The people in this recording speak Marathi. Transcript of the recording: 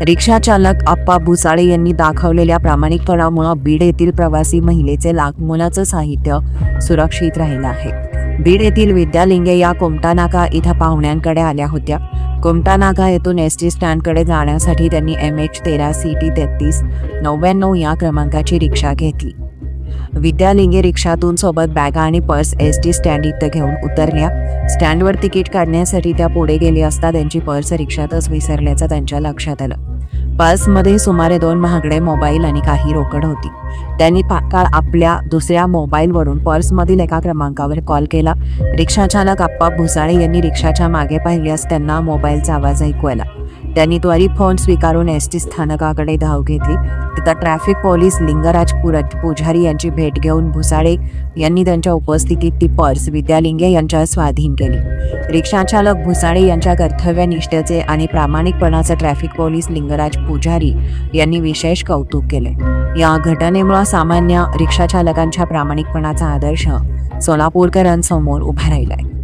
रिक्षा चालक आप्पा भुसाळे यांनी दाखवलेल्या प्रामाणिकपणामुळे बीड येथील प्रवासी महिलेचे लाखमोलाचं साहित्य सुरक्षित राहिलं आहे. बीड येथील विद्यालिंगे या कोमटानाका इथं पाहुण्यांकडे आल्या होत्या. कोमटानाका येथून एस टी स्टँडकडे जाण्यासाठी त्यांनी एम एच तेरा सी टी तेहतीस नव्याण्णव या क्रमांकाची रिक्षा घेतली. विद्यालिंगे रिक्षातून सोबत बॅगा आणि पर्स एस टी स्टँड इथं घेऊन उतरल्या. स्टँडवर तिकीट काढण्यासाठी त्या पुढे गेली असता त्यांची पर्स रिक्षातच विसरल्याचं त्यांच्या लक्षात आलं. पर्समध्ये सुमारे दोन महागडे मोबाईल आणि काही रोकड होती. त्यांनी तात्काळ आपल्या दुसऱ्या मोबाईलवरून पर्समधील एका क्रमांकावर कॉल केला. रिक्षाचालक आप्पा भुसाळे यांनी रिक्षाच्या मागे पाहिल्यास त्यांना मोबाईलचा आवाज ऐकू आला. त्यांनी त्वरित फोन स्वीकारून एस टी स्थानकाकडे धाव घेतली. तिथं ट्रॅफिक पोलीस लिंगराज पुरत पुजारी यांची भेट घेऊन भुसाळे यांनी त्यांच्या उपस्थितीत ती पर्स विद्यालिंगे यांच्या स्वाधीन केली. रिक्षाचालक भुसाळे यांच्या कर्तव्यनिष्ठेचे आणि प्रामाणिकपणाचं ट्रॅफिक पोलीस लिंगराज पुजारी यांनी विशेष कौतुक केले. या घटनेमुळे सामान्य रिक्षाचालकांच्या प्रामाणिकपणाचा आदर्श सोलापूरकरांसमोर उभा राहिला आहे